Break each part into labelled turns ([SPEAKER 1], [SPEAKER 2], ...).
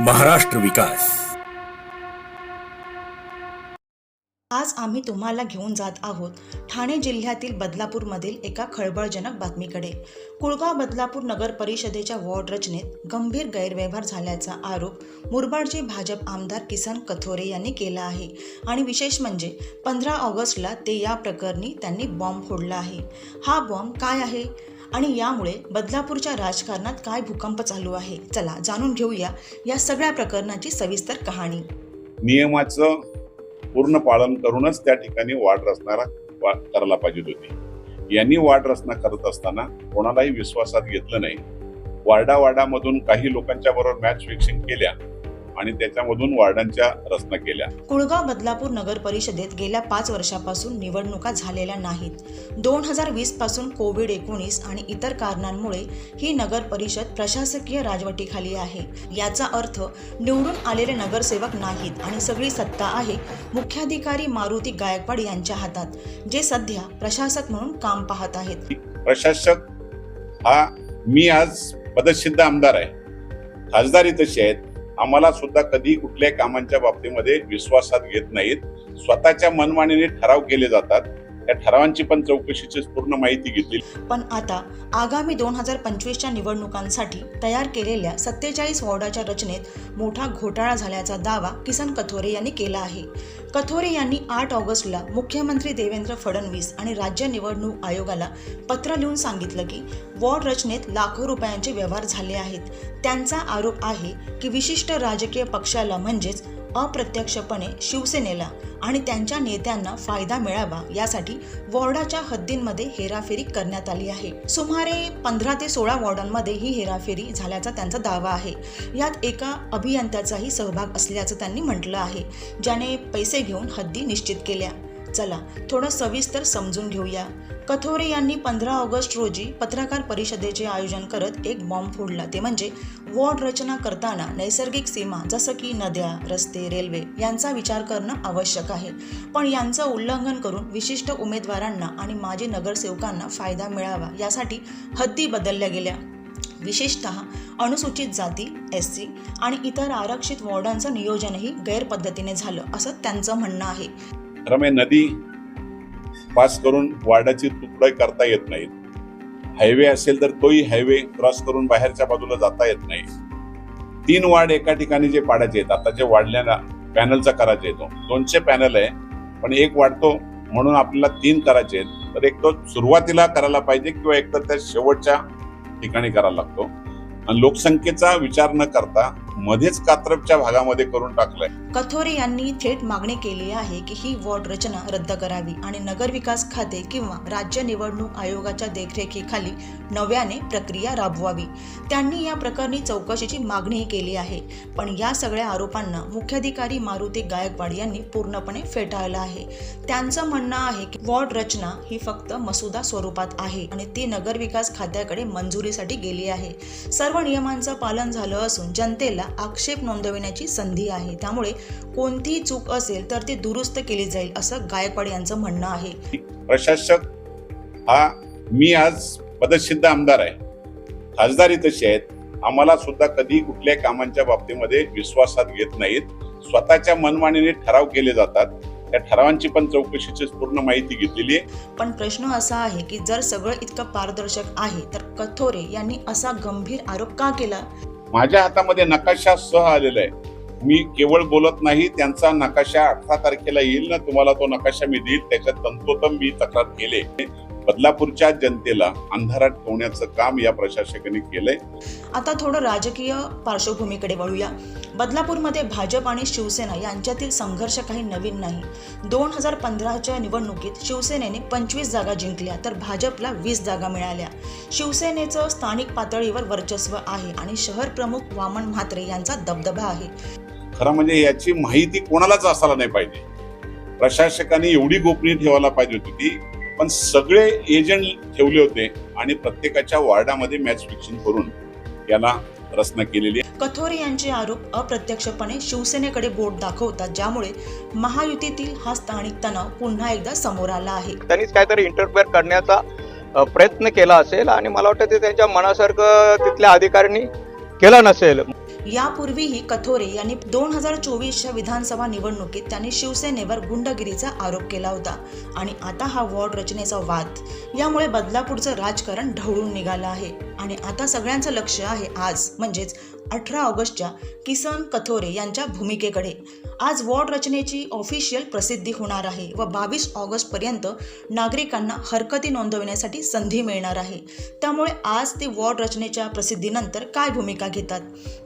[SPEAKER 1] महाराष्ट्र विकास.
[SPEAKER 2] आज आम्ही तुम्हाला घेऊन जात आहोत ठाणे जिल्ह्यातील बदलापूरमधील एका खळबळजनक बातमीकडे. कुळगाव बदलापूर नगर परिषदेच्या वॉर्ड रचनेत गंभीर गैरव्यवहार झाल्याचा आरोप मुरबाडचे भाजप आमदार किसन कथोरे यांनी केला आहे आणि विशेष म्हणजे पंधरा ऑगस्टला ते या प्रकरणी त्यांनी बॉम्ब फोडला आहे. हा बॉम्ब काय आहे? आणि यामुळे बदलापूरच्या राजकारणात काय भूकंप चालू आहे? चला जाणून घेऊया या सगळ्या प्रकरणाची सविस्तर कहाणी.
[SPEAKER 3] नियमाचं पूर्ण पालन करूनच त्या ठिकाणी वाढ रचणारा वा- करायला पाहिजे होती. यांनी वाढ रचना करत असताना कोणालाही विश्वासात घेतलं नाही. वार्डा वार्डामधून काही लोकांच्या बरोबर मॅच फिक्सिंग केल्या आणि त्याच्यामधून वार्डांच्या रचना केल्या.
[SPEAKER 2] कुळगाव बदलापूर नगर परिषदेत गेल्या पाच वर्षापासून निवडणुका झालेल्या नाहीत. दोन हजार वीसपासून कोविड एकोणीस आणि इतर कारणांमुळे ही नगर परिषद प्रशासकीय राजवटीखाली आहे. याचा अर्थ निवडून आलेले नगरसेवक नाहीत आणि सगळी सत्ता आहे मुख्याधिकारी मारुती गायकवाड यांच्या हातात जे सध्या प्रशासक म्हणून काम पाहत आहेत.
[SPEAKER 3] प्रशासक हा मी आज पदसिद्ध आमदार आहे. खासदारी तशी आहेत. आम्हाला सुद्धा कधी कुठल्याही कामांच्या बाबतीमध्ये विश्वासात घेत नाहीत. स्वतःच्या मनमानीने ठराव केले जातात. त्या ठरावांची पण चौकशीची पूर्ण माहिती घेतली.
[SPEAKER 2] पण आता आगामी दोन हजार पंचवीसच्या निवडणुकांसाठी तयार केलेल्या सत्तेचाळीस वॉर्डाच्या रचनेत मोठा घोटाळा झाल्याचा दावा किसन कथोरे यांनी केला आहे. कथोरे यांनी आठ ऑगस्टला मुख्यमंत्री देवेंद्र फडणवीस आणि राज्य निवडणूक आयोगाला पत्र लिहून सांगितलं की वॉर्ड रचनेत लाखो रुपयांचे व्यवहार झाले आहेत. त्यांचा आरोप आहे की विशिष्ट राजकीय पक्षाला म्हणजेच अप्रत्यक्षपणे शिवसेनेला आणि त्यांच्या नेत्यांना फायदा मिळावा यासाठी वॉर्डाच्या हद्दींमध्ये हेराफेरी करण्यात आली आहे. सुमारे पंधरा ते सोळा वॉर्डांमध्ये ही हेराफेरी झाल्याचा त्यांचा दावा आहे. यात एका अभियंत्याचाही सहभाग असल्याचं त्यांनी म्हटलं आहे ज्याने पैसे घेऊन हद्दी निश्चित केल्या. चला थोडं सविस्तर समजून घेऊया. कथोरे यांनी पंधरा ऑगस्ट रोजी पत्रकार परिषदेचे आयोजन करत एक बॉम्ब फोडला. ते म्हणजे वॉर्ड रचना करताना नैसर्गिक सीमा जसं की नद्या रस्ते रेल्वे यांचा विचार करणं आवश्यक आहे. पण यांचं उल्लंघन करून विशिष्ट उमेदवारांना आणि माजी नगरसेवकांना फायदा मिळावा यासाठी हद्दी बदलल्या गेल्या. विशेषत अनुसूचित जाती एस सी आणि इतर आरक्षित वॉर्डांचं नियोजनही गैरपद्धतीने झालं असं त्यांचं म्हणणं आहे.
[SPEAKER 3] रमे नदी पास करून वार्डाची तुकडे करता येत नाहीत हायवे असेल तर तोही हायवे क्रॉस करून बाहेरच्या बाजूला जाता येत नाही. तीन वार्ड एका ठिकाणी जे पाडायचे आहेत आता जे वाढल्याला पॅनलचा करायचा येतो दोनशे पॅनल आहे पण एक वाढतो म्हणून आपल्याला तीन करायचे आहेत. तर एक तो सुरुवातीला करायला पाहिजे किंवा एक तर त्या शेवटच्या ठिकाणी करायला लागतो. आणि लोकसंख्येचा विचार न करता मध्येच कात्रपच्या भागामध्ये करून टाकलंय.
[SPEAKER 2] कथोरे यांनी थेट मागणी केली आहे की ही वॉर्ड रचना रद्द करावी आणि नगरविकास खाते किंवा राज्य निवडणूक आयोगाच्या देखरेखीखाली नव्याने प्रक्रिया राबवावी. त्यांनी या प्रकरणी चौकशीची मागणीही केली आहे. पण या सगळ्या आरोपांना मुख्याधिकारी मारुती गायकवाड यांनी पूर्णपणे फेटाळलं आहे. त्यांचं म्हणणं आहे की वॉर्ड रचना ही फक्त मसुदा स्वरूपात आहे आणि ती नगरविकास खात्याकडे मंजुरीसाठी गेली आहे. सर्व नियमांचं पालन झालं असून जनतेला आक्षेप नोंदविण्याची संधी आहे. त्यामुळे कोणतीही चूक असेल तर ती दुरुस्त केली जाईल असं गायकवाड यांचं म्हणणं आहे.
[SPEAKER 3] प्रशासक हा मी आज पदसिद्ध आमदार आहे. खासदारी तशी आहेत. आम्हाला सुद्धा कधी कुठल्याही कामांच्या बाबतीमध्ये विश्वासात घेत नाहीत. स्वतःच्या मनमानीने ठराव केले जातात. त्या ठरावांची पण चौकशीची पूर्ण माहिती घेतलेली आहे.
[SPEAKER 2] पण प्रश्न असा आहे की जर सगळं इतकं पारदर्शक आहे तर कथोरे यांनी असा गंभीर आरोप का केला?
[SPEAKER 3] माझ्या हातामध्ये नकाशा सह आलेला आहे. मी केवळ बोलत नाही त्यांचा नकाशा अठरा तारखेला येईल ना तुम्हाला तो नकाशा मी देईल त्याच्यात तंतोतम मी तक्रार केले बदलापूरच्या जनतेला अंधारात ठेवण्याचं काम या प्रशासकाने केलंय.
[SPEAKER 2] आता थोडं राजकीय पार्श्वभूमीकडे वळूया. बदलापूरमध्ये भाजप आणि शिवसेना यांच्यातील संघर्ष काही नवीन नाही. दोन हजार पंधराच्या निवडणुकीत शिवसेनेने पंचवीस जागा जिंकल्या तर भाजपला वीस जागा मिळाल्या. शिवसेनेचं स्थानिक पातळीवर वर्चस्व आहे आणि शहर प्रमुख वामन म्हात्रे यांचा दबदबा आहे.
[SPEAKER 3] खरं म्हणजे याची माहिती कोणालाच असायला नाही पाहिजे. प्रशासकाने एवढी गोपनीय ठेवायला पाहिजे होती ती पण सगळे एजंट ठेवले होते आणि प्रत्येकाच्या वॉर्डामध्ये मॅच फिक्सिंग करून याला रचना केलेली आहे.
[SPEAKER 2] कथोरे यांचे आरोप अप्रत्यक्षपणे शिवसेनेकडे बोट दाखवतात ज्यामुळे महायुतीतील हा स्थानिक तणाव पुन्हा एकदा समोर आला आहे.
[SPEAKER 4] त्यांनीच काहीतरी इंटरफेअर करण्याचा प्रयत्न केला असेल आणि मला वाटतं ते त्यांच्या मनासारखं तिथल्या अधिकाऱ्यांनी केलं नसेल.
[SPEAKER 2] यापूर्वीही कथोरे यांनी दोन हजार चोवीसच्या विधानसभा निवडणुकीत त्यांनी शिवसेनेवर गुंडगिरीचा आरोप केला होता. आणि आता हा वॉर्ड रचनेचा वाद. यामुळे बदलापूरचं राजकारण ढवळून निघालं आहे. आणि आता सगळ्यांचं लक्ष आहे आज म्हणजेच अठरा ऑगस्टच्या किसन कथोरे यांच्या भूमिकेकडे. आज वॉर्ड रचनेची ऑफिशियल प्रसिद्धी होणार आहे व बावीस ऑगस्टपर्यंत नागरिकांना हरकती नोंदवण्यासाठी संधी मिळणार आहे. त्यामुळे आज ते वॉर्ड रचनेच्या प्रसिद्धीनंतर काय भूमिका घेतात?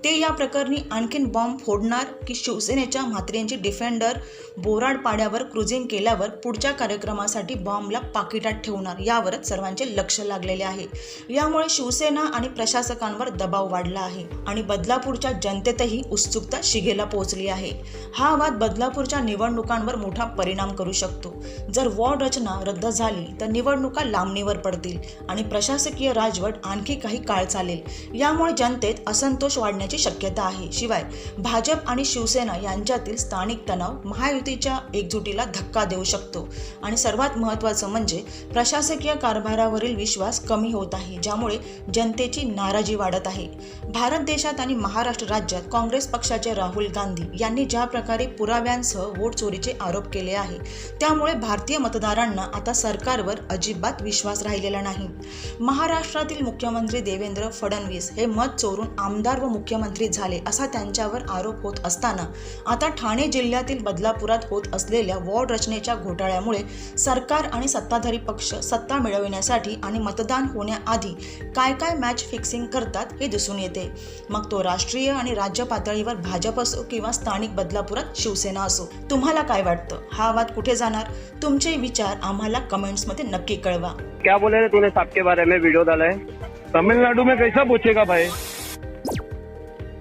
[SPEAKER 2] ते या प्रकरणी आणखीन बॉम्ब फोडणार की शिवसेनेच्या म्हात्रेंची डिफेंडर बोराड पाड्यावर क्रुझिंग केल्यावर पुढच्या कार्यक्रमासाठी बॉम्बला पाकिटात ठेवणार यावरच सर्वांचे लक्ष लागलेले आहे. यामुळे शिवसेना आणि प्रशासकांवर दबाव वाढला आहे आणि बदलापूरच्या जनतेतही उत्सुकता शिगेला पोहोचली आहे. हा वाद बदलापूरच्या निवडणुकांवर मोठा परिणाम करू शकतो. जर वॉर्ड रचना रद्द झाली तर निवडणुका लांबणीवर पडतील आणि प्रशासकीय राजवट आणखी काही काळ चालेल. यामुळे जनतेत असंतोष वाढण्याची शक्यता आहे. शिवाय भाजप आणि शिवसेना यांच्यातील स्थानिक तणाव महायुतीच्या एकजुटीला धक्का देऊ शकतो. आणि सर्वात महत्त्वाचं म्हणजे प्रशासकीय कारभारावरील विश्वास कमी होत आहे ज्यामुळे जनतेची नाराजी वाढत आहे. भारत देशात आणि महाराष्ट्र राज्यात काँग्रेस पक्षाचे राहुल गांधी यांनी ज्या प्रकारे पुराव्यांसह वोट चोरीचे आरोप केले आहे त्यामुळे भारतीय मतदारांना आता सरकारवर अजिबात विश्वास राहिलेला नाही. महाराष्ट्रातील मुख्यमंत्री देवेंद्र फडणवीस हे मत चोरून आमदार व मुख्यमंत्री झाले असा त्यांच्यावर आरोप होत असताना आता ठाणे जिल्ह्यातील बदलापुरात होत असलेल्या वॉर्ड रचनेच्या घोटाळ्यामुळे सरकार आणि सत्ताधारी पक्ष सत्ता मिळविण्यासाठी आणि मतदान होण्याआधी काय काय मॅच फिक्सिंग करतात हे दिसून येते. मग तो राष्ट्रीय आणि राज्य पातळीवर भाजप असो किंवा स्थानिक बदलापुरात शिवसेना असो. तुम्हाला काय वाटतं? हा वाद कुठे जाणार? तुमचे विचार आम्हाला कमेंट्समध्ये नक्की कळवा.
[SPEAKER 1] क्या बोले रे तूने साहब के बारे में? वीडियो डाला है।
[SPEAKER 5] तमिलनाडु में कैसा पूछेगा भाई?